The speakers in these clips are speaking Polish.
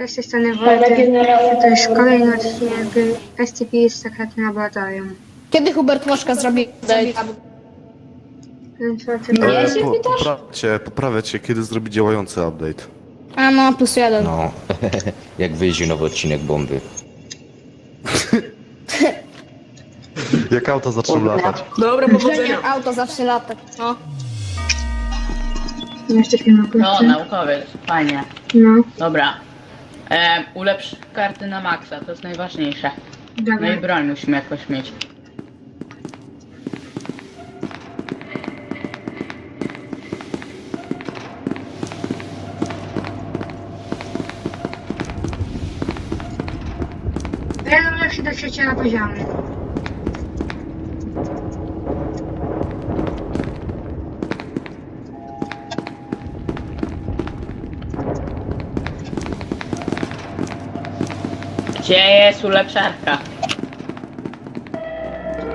Cześć, z strony Wojtek. To jest kolejny odcinek SCP z sekretnym laboratorium. Kiedy Hubert Moszka zrobi zrobi- Więc E, zobaczymy. się po, pytasz? poprawcie, poprawcie, kiedy zrobi działający update. A no, plus jeden. No, jak wyjdzie nowy odcinek bomby. Jak auto zaczną latać. Dobra, Żenie powodzenia. auto zawsze lata. No. Jeszcze film No, naukowiec, fajnie. No, Dobra. E, ulepsz karty na maksa, to jest najważniejsze. No dobra. i broń musimy jakoś mieć. Reanuję się do trzeciego poziomu. Gdzie jest ulepszarka?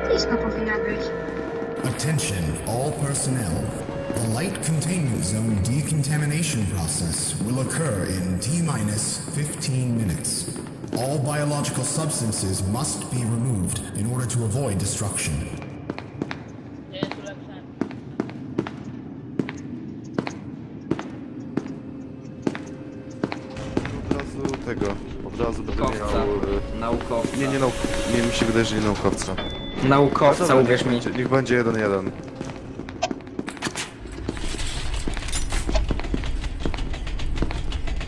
Blisko powinna być. Attention, all personnel. The light containment zone decontamination process will occur in T minus 15 minutes. All biological substances must be removed in order to avoid destruction. Naukowca. Nie, nie nauk... Nie, mi się wydaje, że nie naukowca. Naukowca, Dobra, uwierz niech mi. będzie- Niech będzie jeden jeden.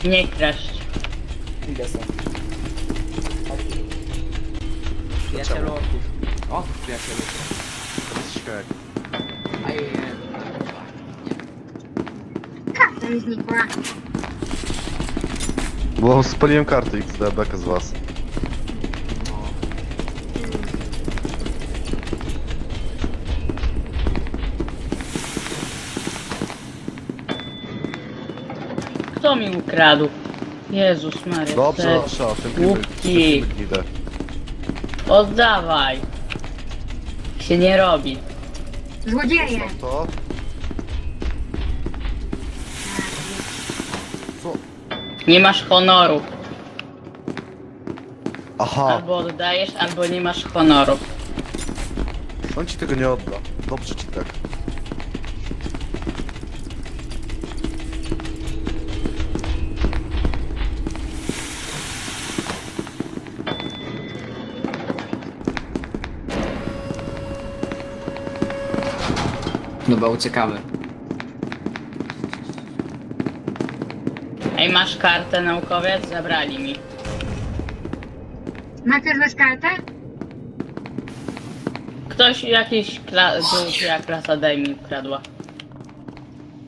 Nie kraść. Przyjacielu. O, przyjacielu. Śmiech. Karta mi znikła. Bo spaliłem karty XD, bekę z was. Kto mi ukradł? Jezus Maria. Dobrze, te- Asza, tym filmem Głupki. idę. Oddawaj. Się nie robi. Złodzieje! To? Co? Nie masz honoru. Aha, Albo oddajesz, albo nie masz honoru. on ci tego nie odda. Dobrze ci tak. Dobra, uciekamy. Ej, masz kartę naukowiec? Zabrali mi. Najpierw bez kartę? Ktoś jakiś kla... druga klasa daj mi ukradła.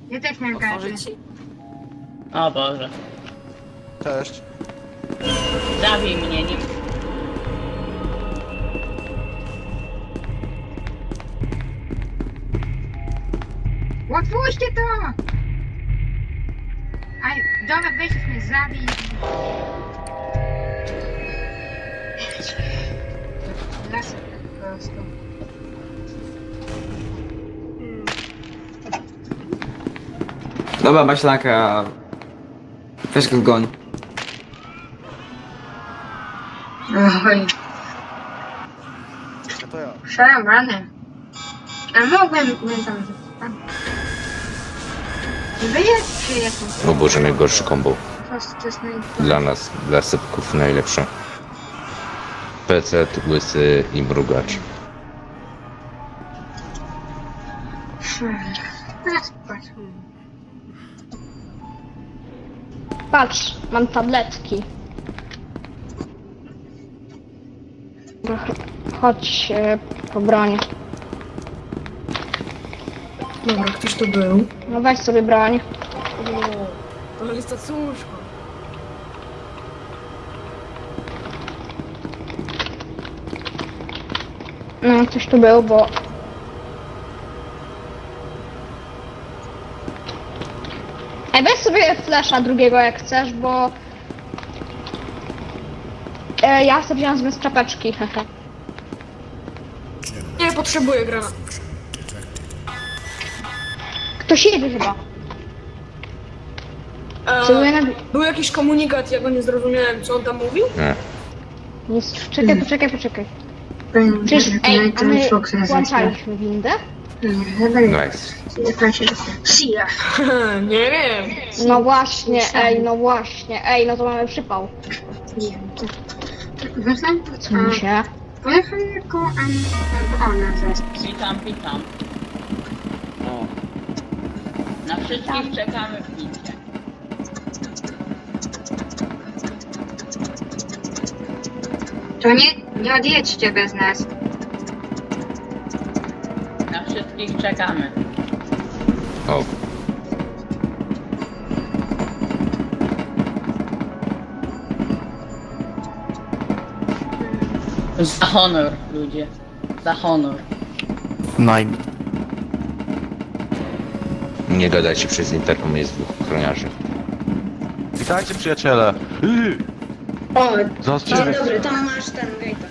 Ja też miałem kartę. O Boże. Cześć. Zabij mnie, nie... Otwórzcie to! Aj, dobra, weź już mnie zabij. Lasy po prostu. Dobra, maślaka. Weź go goń. Oj, No to ja. przerąbane. A mogłem, nie tam... Wyjedź czy jakąś... O Boże, najgorszy kombo. To jest. Dla nas, dla sypków najlepsze. PC, łysy i mrugacz. Teraz patrz. Patrz, mam tabletki. Ch- Chodź e, po broń. Dobra, ktoś to był? No weź sobie broń. To jest to cóżko. No, coś tu był, bo... Ej, weź sobie flesza drugiego jak chcesz, bo... E, ja sobie wziąłem zamiast czapeczki, hehe. Nie, potrzebuję granat. Ktoś jedzie chyba. Celuję na... Był jakiś komunikat, ja go nie zrozumiałem, co on tam mówił? Nie. Jest... Czekaj, poczekaj, poczekaj. Powinien Przecież, ej, a my włączaliśmy windę? Nie, chyba nie. Nice. Nie wiem. No właśnie, ej, no właśnie, ej, no to mamy przypał. Nie wiem. to- Wiesz co? Mi się? Pojechali jako ona zaraz. Witam, witam. Na wszystkich czekamy w windzie. To nie, nie odjedźcie bez nas. Na wszystkich czekamy. O, Za honor, ludzie. Za honor. Nine. Nie gadajcie przez interkom, jest dwóch ochroniarzy. Witajcie przyjaciele. Yy, O, Zastrzelę. dobry, to masz ten gejta.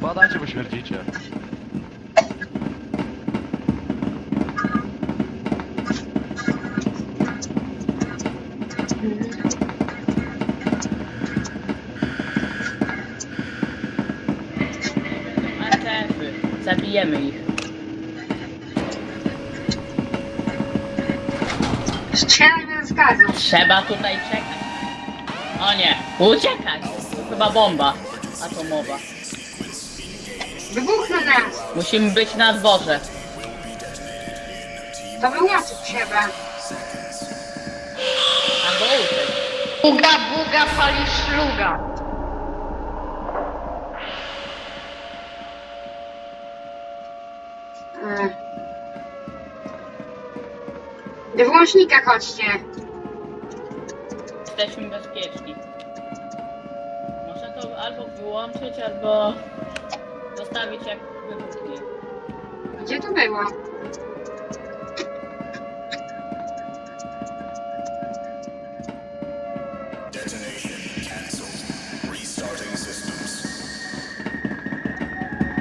Badajcie, bo śmierdzicie. Zabijemy ich. Trzeba tutaj czekać. O nie, uciekać! To chyba bomba atomowa. Wybuchną nas. Musimy być na dworze. To wyłączyć trzeba. Albo uciec. Buga, buga, pali szluga. E. Do włącznika chodźcie. Jesteśmy bezpieczni. Można to albo wyłączyć, albo zostawić jak wybuchnie. Gdzie to było?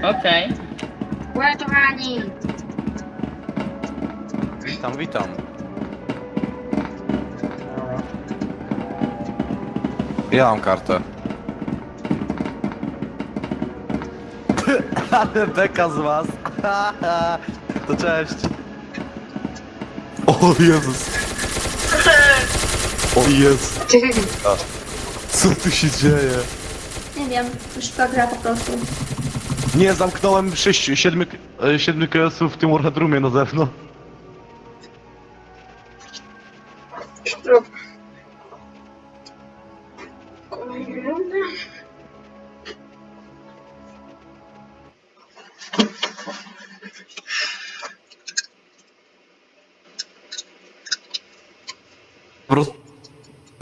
Okej. Uratowani. Witam, witam. Ja mam kartę. Ale beka z was. to cześć. O Jezus. O Jezus. Czekaj, Co tu się dzieje? Nie wiem, szpagra po prostu. Nie, zamknąłem sześciu, siedmiu, e, siedmiu KS-ów w tym Warhead Roomie na zewnątrz.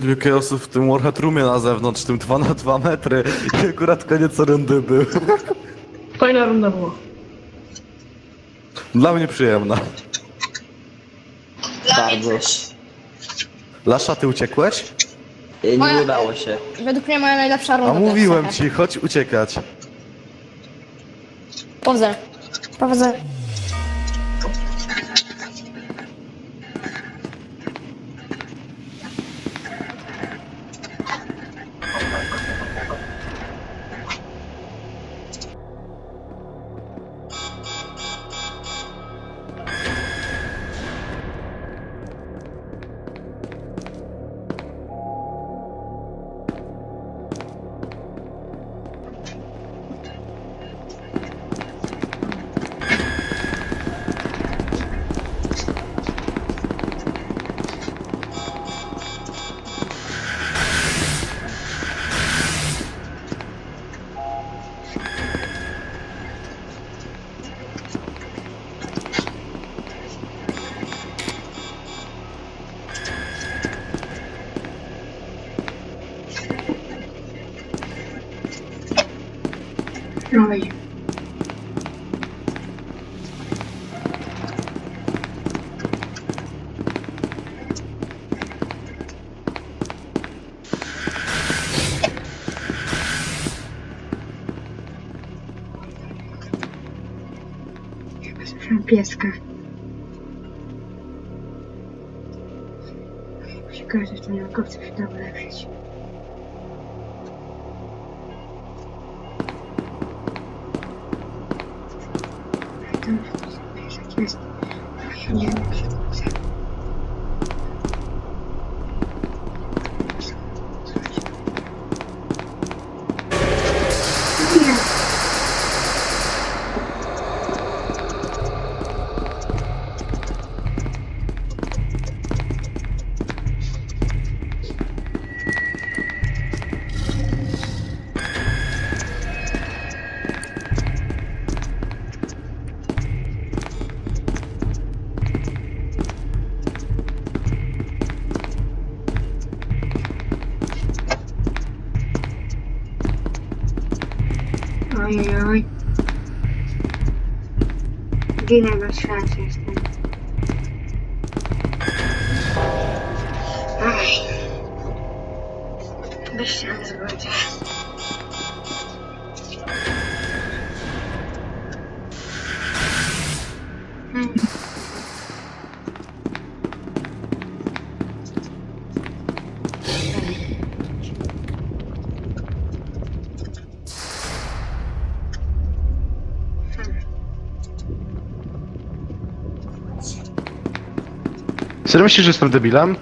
Siedmiu KS-ów w tym Warhead Roomie na zewnątrz, tym 2 na 2 metry. I akurat koniec rundy był. Fajna runda była. Dla mnie przyjemna. bardzo. Lasza, ty uciekłeś? Nie Moja- udało się. Według mnie moja najlepsza A runda. to mówiłem ci, chodź uciekać. Powodzenia. Powodzenia. pieska. Musi każdy z naukowców się dobrze żyć. Gdzie najważniejszy jestem? Aj. Serio myślisz, że jestem debilem?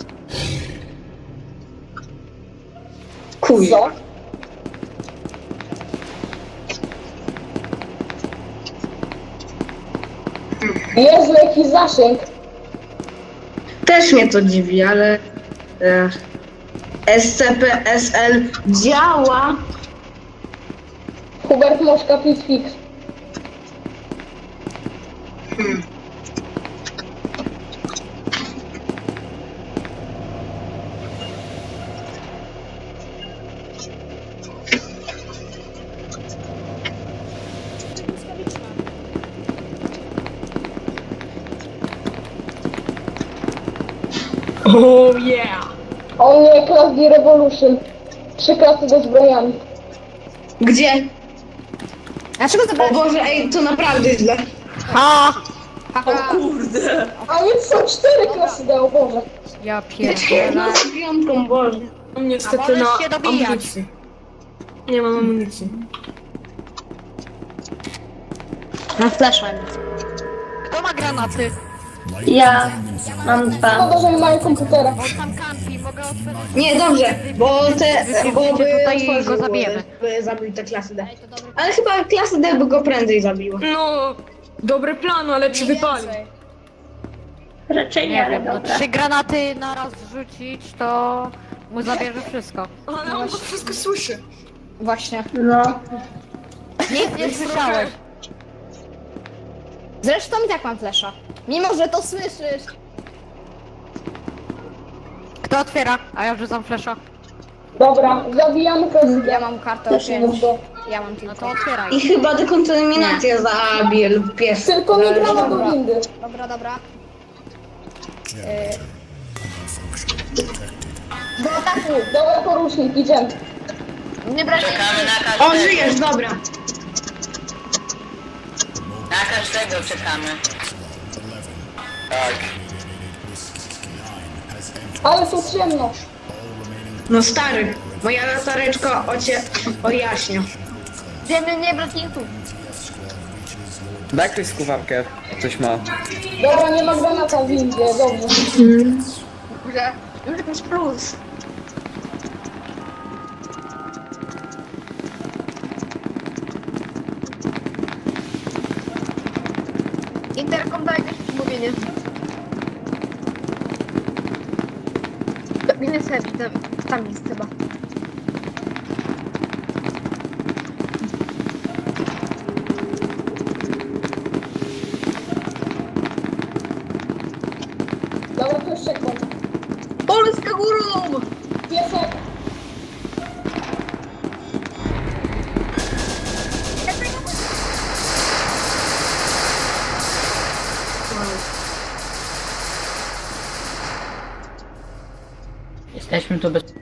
Kuzo. Jezu, jaki zasięg. Też mnie to dziwi, ale e, SCP-SL działa. Hubert Moszka, please fix. Revolution. Trzy klasy ze zbrojami. Gdzie? Dlaczego O zabrałeś? Boże, ej, to naprawdę źle. Ha! O kurde! A więc są cztery klasy D, o Boże. Ja No z piątką, Boże. Niestety na amunicji. Nie mam amunicji. Mam flasza. Kto ma granaty? Ja mam dwa. Szkoda, że nie mają komputera. Tam. Nie, dobrze, bo te, bo by tutaj i go otworzył, zabijemy. by zabił te klasy D. Ale chyba klasy D by go prędzej zabiło. No, dobry plan, ale czy wypali? Raczej nie, Nie ale wiem, no dobra. trzy granaty na raz rzucić, to mu zabierze wszystko. Ale on to wszystko słyszy. Właśnie. No. Nic nie słyszałeś. Zresztą i tak mam flesza. Mimo, że to słyszysz. Kto otwiera? A ja wrzucam flesza. Dobra, zabijamy D. Ja mam kartę Też nie 5. mów go. Ja mam No tylko. to otwieraj. I chyba dekontaminacja zabije lub pies. Tylko nie brawa do windy. Dobra, dobra. Dobra, porucznik, idziemy. Nie brać Czekamy na O, żyjesz, dobra. Na każdego czekamy. Ale tu ciemno. No stary, moja latareczka ocie ojaśnia. Wiemy, nie brać tu. Daj ktoś skuwarkę, coś ma. Dobra, nie ma granata w windzie, dobrze. Że już jakiś plus. Interkom daj jakieś przemówienie. Nie sobie, tam, tam jest chyba. Dobra, to już czekam. Polska górą! Piesek. Jesteśmy tu bez...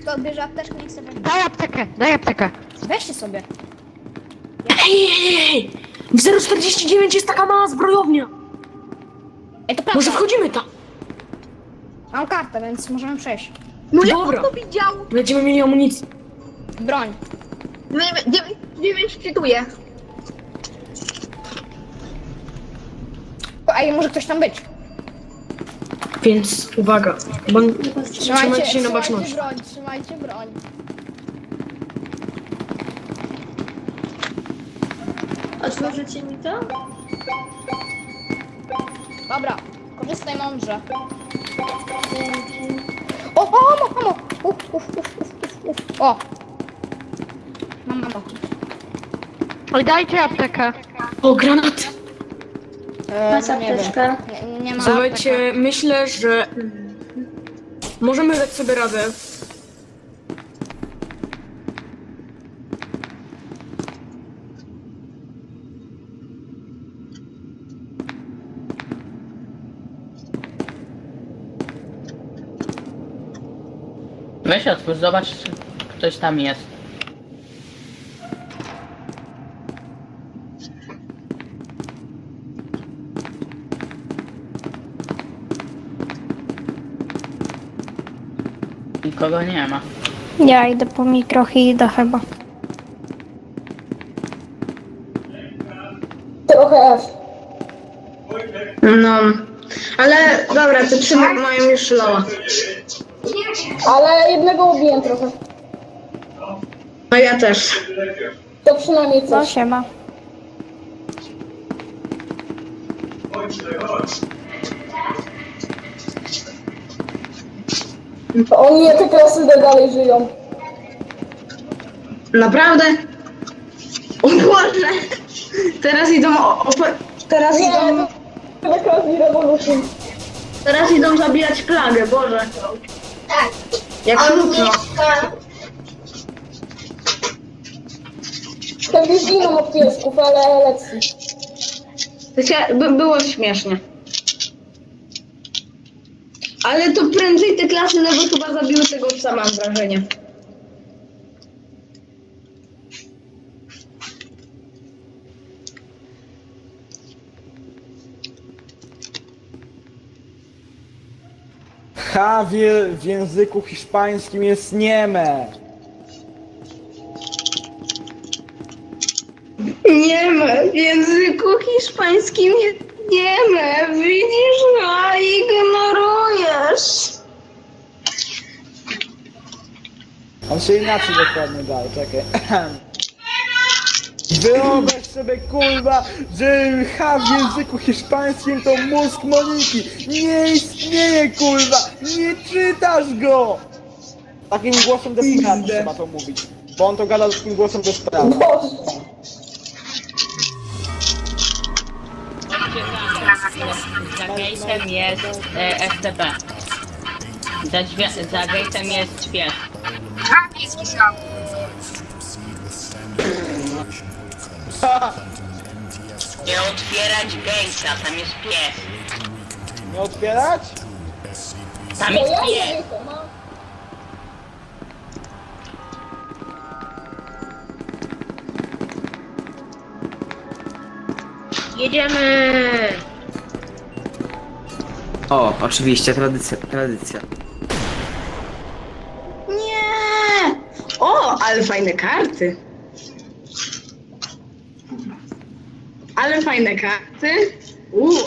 Kto odbierze apteczkę, niech sobie weźmie. Daj aptekę, daj aptekę. Weźcie sobie. Ej, ej, ej! W 049 jest taka mała zbrojownia. Ej, to Może prawda. wchodzimy tam? Mam kartę, więc możemy przejść. No jak on to widział? Będziemy mieli amunicję. Broń. Nie, nie, nie wiem, czy czytuje. Ej, może ktoś tam być. Więc uwaga. Bo... Trzymajcie, Trzymajcie się na trzymajcie baczności. broń, trzymajcie broń. Otworzycie mi to? Dobra, korzystaj mądrze. O, o, mamo, mamo! Uf, uf, uf, uf, uf, uf. O! Mam mamo. Oj, dajcie aptekę. O, granat! E, Masz nie wiem. apteczkę? Nie, nie ma Słuchajcie, myślę, że... Możemy dać sobie radę. Weź otwórz, zobacz, czy ktoś tam jest. Nikogo nie ma. Ja idę po mikrohidę chyba. No. Ale dobra, te trzy mają już loa. Ale jednego ubiłem trochę. No ja też. To przynajmniej No siema. Oni te klasy dalej żyją. Naprawdę? O Boże! Teraz idą... O, o, teraz idą... Te klasy rewolucji. Teraz idą zabijać plagę, Boże. Jak smutno. Pewnie zginą od piesków, ale lekcji. To się, by, było śmiesznie. Ale to prędzej te klasy lewo chyba zabiły tego psa, mam wrażenie. H w, w języku hiszpańskim jest nieme. Nie ma, w języku hiszpańskim jest nie ma. Widzisz, no, ignorujesz. On się inaczej dokładnie dał, czekaj. Wyobraź sobie kurwa, że H w języku hiszpańskim to mózg Moniki. Nie istnieje kurwa, nie czytasz go! Takim głosem desperatu trzeba to mówić. Bo on to gada takim głosem desperatu. Gate'em jest e, FTP. Za, drzwi- za gate'em jest śpiew. Nie otwierać gate'a, tam jest pies. Nie otwierać? Tam jest pies. Jedziemy! O, oczywiście, tradycja, tradycja. Nie! O, ale fajne karty. Ale fajne karty. Uuu.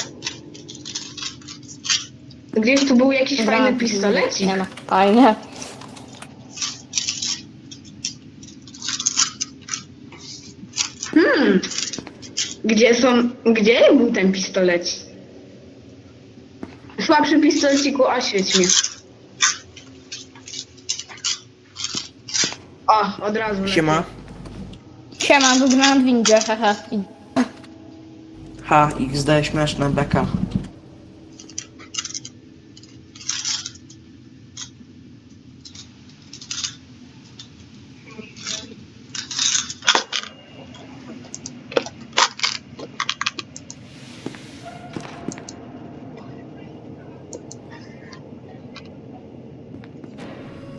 Gdzieś tu był jakiś fajny pistolecik. Nie ma. Fajnie. Hmm. Gdzie są... Gdzie był ten pistolecik? Słabszy pistoleciku, oświeć mnie. O, od razu. lepiej. Siema. Siema, wygrałem w windzie, haha. Ha, XD śmieszne, beka.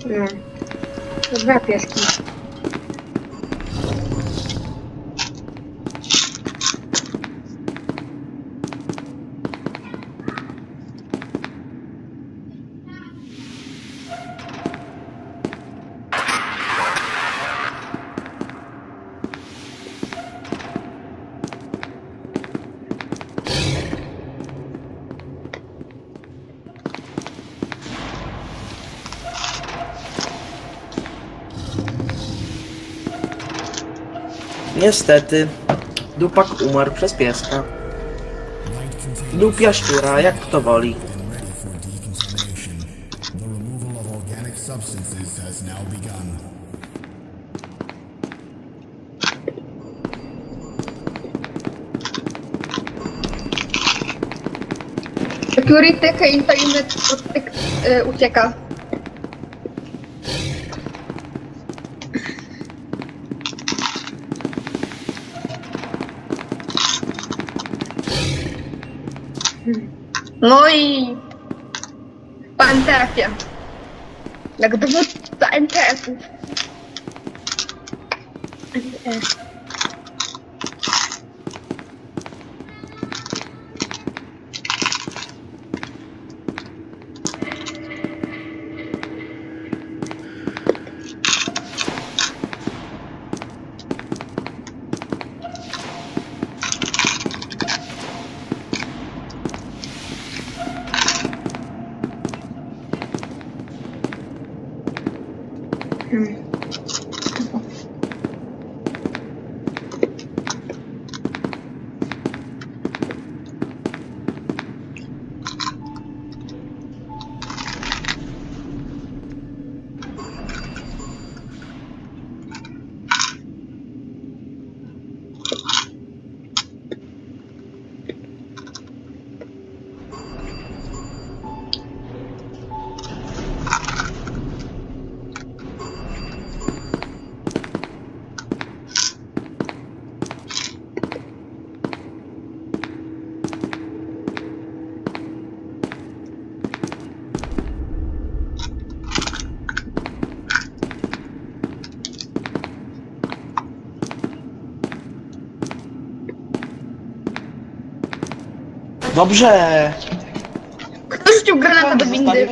No. To dwa pieski. Niestety, dupak umarł przez pieska. Lub jaszczura, jak kto woli. ready for decontamination. No i... Po NTF-ie. Jak dowódca NTF-ów. NTF. Dobrze! Kto rzucił granatę do windy?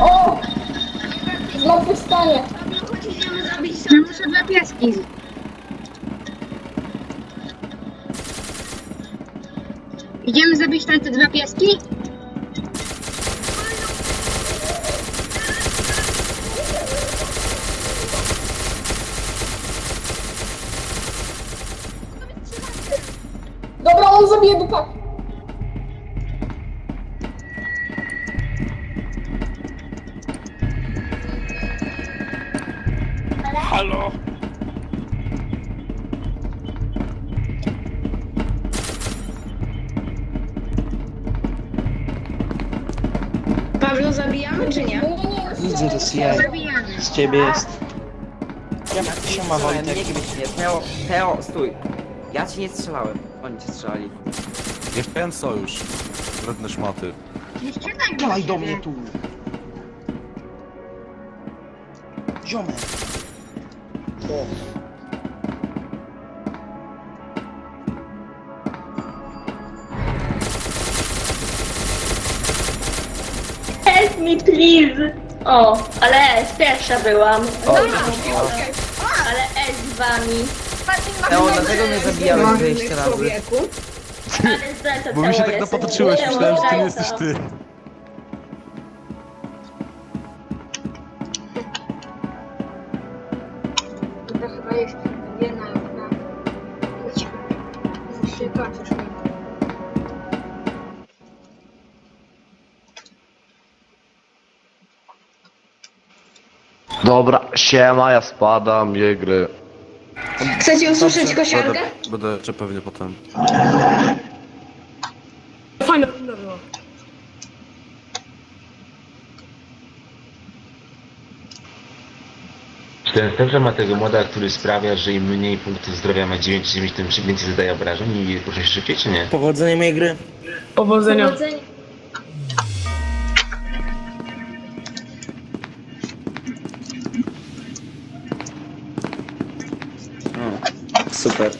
O! Znowu wstanie. Muszę dwa pieski. Dobra, on zabije dupa. Pawlo, zabijamy czy nie? Widzę, to jest ja. Zabijamy. Z ciebie jest. Siema Nie, Wojtek. nie, nie, Teo, Teo, stój. Ja ci nie strzelałem, oni cię strzelali. Jeszcze jeden sojusz. Wredne szmaty. Nie Dawaj do mnie tu. Ziomek. O. Help me please! O, ale pierwsza byłam. Ale S z wami. Teo, dlatego mnie zabijałeś 20 razy. Ale za to Bo mi się tak napatrzyłeś, myślałem, że to nie jesteś ty. To chyba jest jedna na... Się. Dobra, siema, ja spadam, je gry. Chcecie usłyszeć kosiarkę? Będę, będę jeszcze pewnie potem. Ten też ma tego moda, który sprawia, że im mniej punktów zdrowia ma 9, tym więcej zadaje obrażeń i ruszy się szybciej, czy nie? Powodzenia mojej gry. Powodzenia. Super.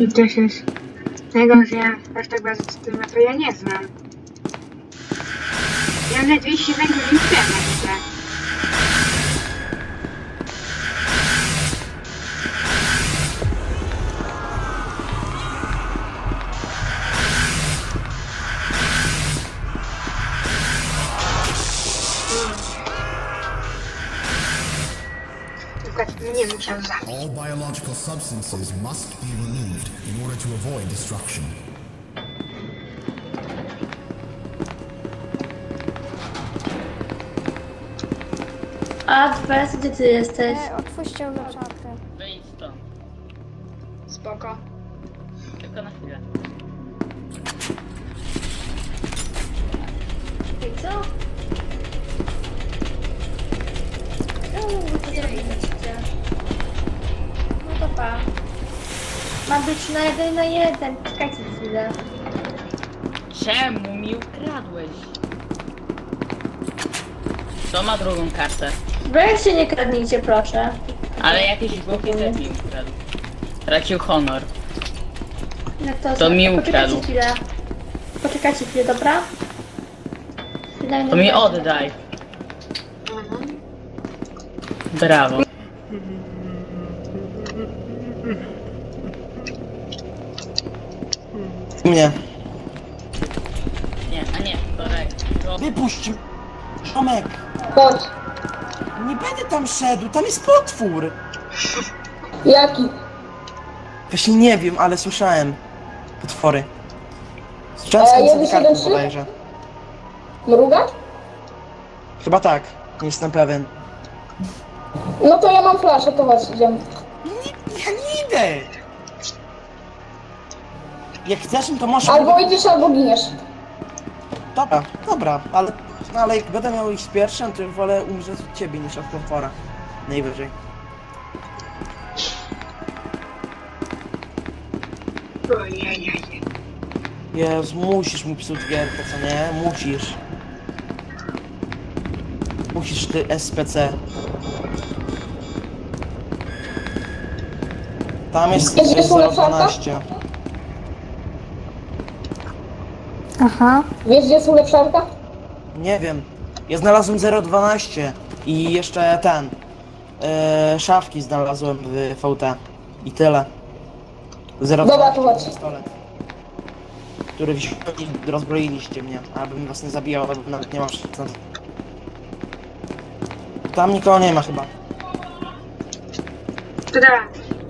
I też jest tego, że ja aż tak bardzo to ja nie znam. Ja na 200 węgli przykład mnie zabić. All biological substances must be removed in order to avoid destruction. Adwes, gdzie ty jesteś? E, otwórzcie ulepszarkę. Wyjdź stąd. Spoko. Tylko na chwilę. I co? Uuu, to zrobiliście. No to pa. Ma być na jeden na jeden. Czekajcie chwilę. Czemu mi ukradłeś? Kto ma drugą kartę? Weź się nie kradnijcie, proszę. Ale jakiś głupi też mi ukradł. Stracił honor. Jak to, To mi Poczekajcie ukradł. chwilę. Poczekajcie chwilę, dobra? Chwilę, To mi oddaj. Brawo. Nie. Nie, a nie, to Rek. To... Wypuść m- Tomek! Chodź. Nie będę tam szedł, tam jest potwór! Jaki? Właśnie nie wiem, ale słyszałem. Potwory. Słyszałem z jeden, kartą siedem, trzy? bodajże. Mrugać? Chyba tak, nie jestem pewien. No to ja mam flaszę, to chodź, idziemy. Ja nie idę! Jak chcesz, to możesz... Albo idziesz, albo giniesz. Dobra, dobra, ale, no ale jak będę miał iść pierwszy, to wolę umrzeć od ciebie niż od potwora. Najwyżej. Jezu, musisz mi psuć gierkę, co nie? Musisz. Musisz ty SPC. Tam jest Jest? 012. Aha. Wiesz, gdzie jest ulepszarka? Nie wiem. Ja znalazłem 012 i jeszcze ten. Yy, szafki znalazłem w VT. I tyle. 012 Dobra, to chodź. pistolet. Który wzięli, rozbroiliście mnie, abym was nie zabijał, bo nawet nie mam szans. Tam nikogo nie ma chyba. Dobra,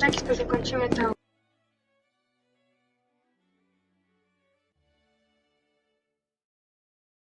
w taki sposób kończymy to.